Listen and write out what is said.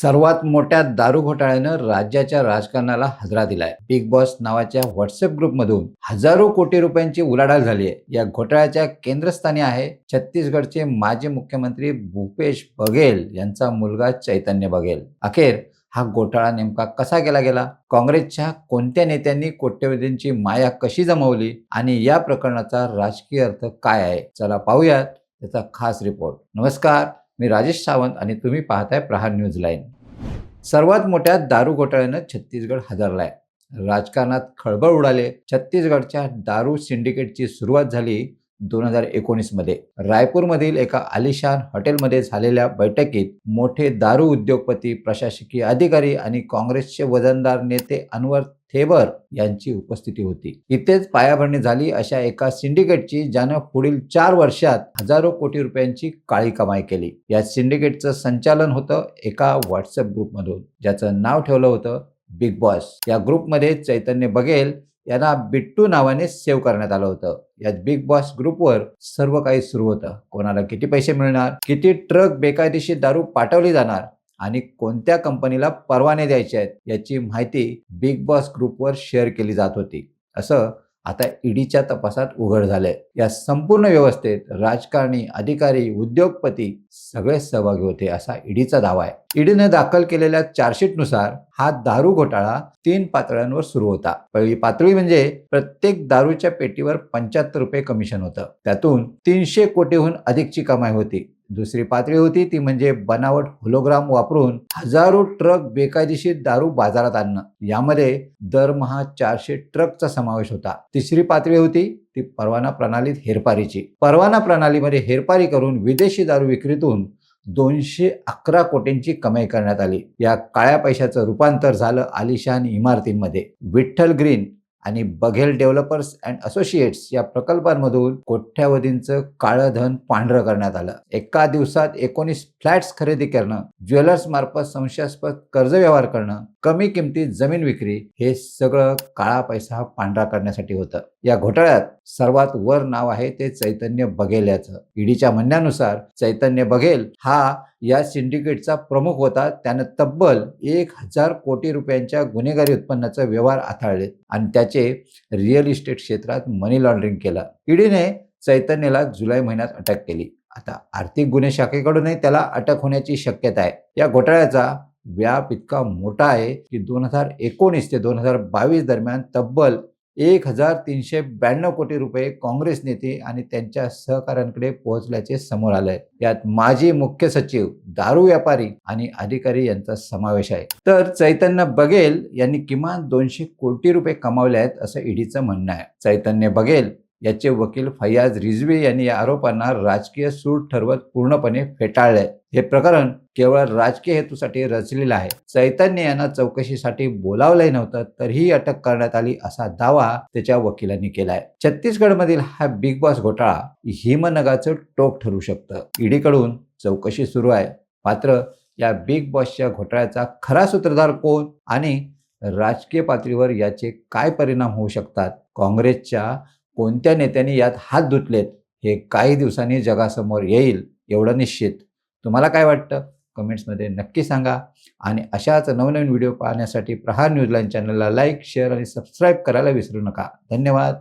सर्वात मोठ्या दारू घोटाळ्यानं राज्याच्या राजकारणाला हजरा दिलाय. बिग बॉस नावाच्या व्हॉट्सअप ग्रुपमधून हजारो कोटी रुपयांची उलाढाल झाली आहे. या घोटाळ्याच्या केंद्रस्थानी आहे छत्तीसगडचे माजी मुख्यमंत्री भूपेश बघेल यांचा मुलगा चैतन्य बघेल. अखेर हा घोटाळा नेमका कसा केला गेला? काँग्रेसच्या कोणत्या नेत्यांनी कोट्यवधींची माया कशी जमवली? आणि या प्रकरणाचा राजकीय अर्थ काय आहे? चला पाहूयात त्याचा खास रिपोर्ट नमस्कार. मी राजेश सावंत आणि तुम्ही पाहताय प्रहार न्यूज लाईन. सर्वात मोठ्या दारू घोटाळ्यानं छत्तीसगड हादरलाय. राजकारणात खळबळ उडाले. छत्तीसगडच्या दारू सिंडिकेटची सुरुवात झाली. दोन हजार एकोणीसमध्ये रायपूरमधील एका आलिशान हॉटेलमध्ये झालेल्या बैठकीत मोठे दारू उद्योगपती प्रशासकीय अधिकारी आणि काँग्रेसचे वजनदार नेते अनवर थेबर यांची उपस्थिती होती. इथेच पायाभरणी झाली. अशा एका सिंडिकेटची ज्यानं पुढील चार वर्षात हजारो कोटी रुपयांची काळी कमाई केली. या सिंडिकेटचं संचालन होतं एका व्हॉट्सअप ग्रुपमधून. ज्याचं नाव ठेवलं होतं बिग बॉस. या ग्रुपमध्ये चैतन्य बघेल यांना बिट्टू नावाने सेव्ह करण्यात आलं होतं. या बिग बॉस ग्रुपवर सर्व काही सुरू होतं. कोणाला किती पैसे मिळणार किती ट्रक बेकायदेशीर दारू पाठवली जाणार आणि कोणत्या कंपनीला परवाने द्यायचे आहेत याची माहिती बिग बॉस ग्रुपवर शेअर केली जात होती. असं आता ईडीच्या तपासात उघड झालंय. या संपूर्ण व्यवस्थेत राजकारणी अधिकारी उद्योगपती सगळे सहभागी होते असा ईडीचा दावा आहे. ईडीने दाखल केलेल्या चार्जशीटनुसार हा दारू घोटाळा तीन पातळ्यांवर सुरू होता. पहिली पातळी म्हणजे प्रत्येक दारूच्या पेटीवर पंच्याहत्तर रुपये कमिशन होतं. त्यातून तीनशे कोटीहून अधिकची कमाई होती. दुसरी पातळी होती ती म्हणजे बनावट होलोग्राम वापरून हजारो ट्रक बेकायदेशीर दारू बाजारात आणणं. यामध्ये दरमहा चारशे ट्रकचा समावेश होता. तिसरी पातळी होती ती परवाना प्रणालीत हेरपारीची परवाना प्रणालीमध्ये हेरपारी करून विदेशी दारू विक्रीतून दोनशे अकरा कोटींची कमाई करण्यात आली. या काळ्या पैशाचं रूपांतर झालं आलिशान इमारतींमध्ये. विठ्ठल ग्रीन आणि बघेल डेव्हलपर्स अँड असोसिएट्स या प्रकल्पांमधून कोट्यावधींचं काळं धन पांढरं करण्यात आलं. एका दिवसात एकोणीस फ्लॅट्स खरेदी करणं ज्वेलर्स मार्फत संशयास्पद कर्ज व्यवहार करणं कमी किमतीत जमीन विक्री हे सगळं काळा पैसा पांढरा करण्यासाठी होतं. या घोटाळ्यात सर्वात वर नाव आहे ते चैतन्य बघेल याचं. ईडीच्या म्हणण्यानुसार चैतन्य बघेल हा या सिंडिकेटचा प्रमुख होता. त्यानं तब्बल एक हजार कोटी रुपयांच्या गुन्हेगारी उत्पन्नाचे व्यवहार हाताळले आणि त्याचे रिअल इस्टेट क्षेत्रात मनी लॉन्ड्रिंग केलं. ईडीने चैतन्यला जुलै महिन्यात अटक केली. आता आर्थिक गुन्हे शाखेकडूनही त्याला अटक होण्याची शक्यता आहे. या घोटाळ्याचा व्याप इतका मोठा आहे की दोन हजार एकोणीस ते दोन हजार बावीस दरम्यान तब्बल एक हजार तीनशे ब्याण्णव कोटी रुपये काँग्रेस नेते आणि त्यांच्या सहकाऱ्यांकडे पोहोचल्याचे समोर आलंय. यात माजी मुख्य सचिव दारू व्यापारी आणि अधिकारी यांचा समावेश आहे. तर चैतन्य बघेल यांनी किमान दोनशे कोटी रुपये कमावले आहेत असं ईडीचं म्हणणं आहे. चैतन्य बघेल याचे वकील फैयाज रिझवी यांनी या आरोपांना राजकीय सूट ठरवत पूर्णपणे फेटाळले. हे प्रकरण केवळ राजकीय हेतूसाठी रचलेलं आहे. चैतन्य यांना चौकशीसाठी बोलावलंही नव्हतं तरीही अटक करण्यात आली असा दावा त्याच्या वकिलांनी केलाय. छत्तीसगडमधील हा बिग बॉस घोटाळा हिमनगाचं टोक ठरू शकतं. ईडीकडून चौकशी सुरू आहे. मात्र या बिग बॉसच्या घोटाळ्याचा खरा सूत्रधार कोण आणि राजकीय पातळीवर याचे काय परिणाम होऊ शकतात? काँग्रेसच्या कोणत्या नेत्याने यात हात धुतलेत हे काही दिवसांनी जगासमोर येईल एवढं निश्चित. तुम्हाला काय वाटतं? कमेंट्समध्ये नक्की सांगा. आणि अशाच नवनवीन व्हिडिओ पाहण्यासाठी प्रहार न्यूजलाईन चॅनलला लाईक शेअर आणि सबस्क्राईब करायला विसरू नका. धन्यवाद.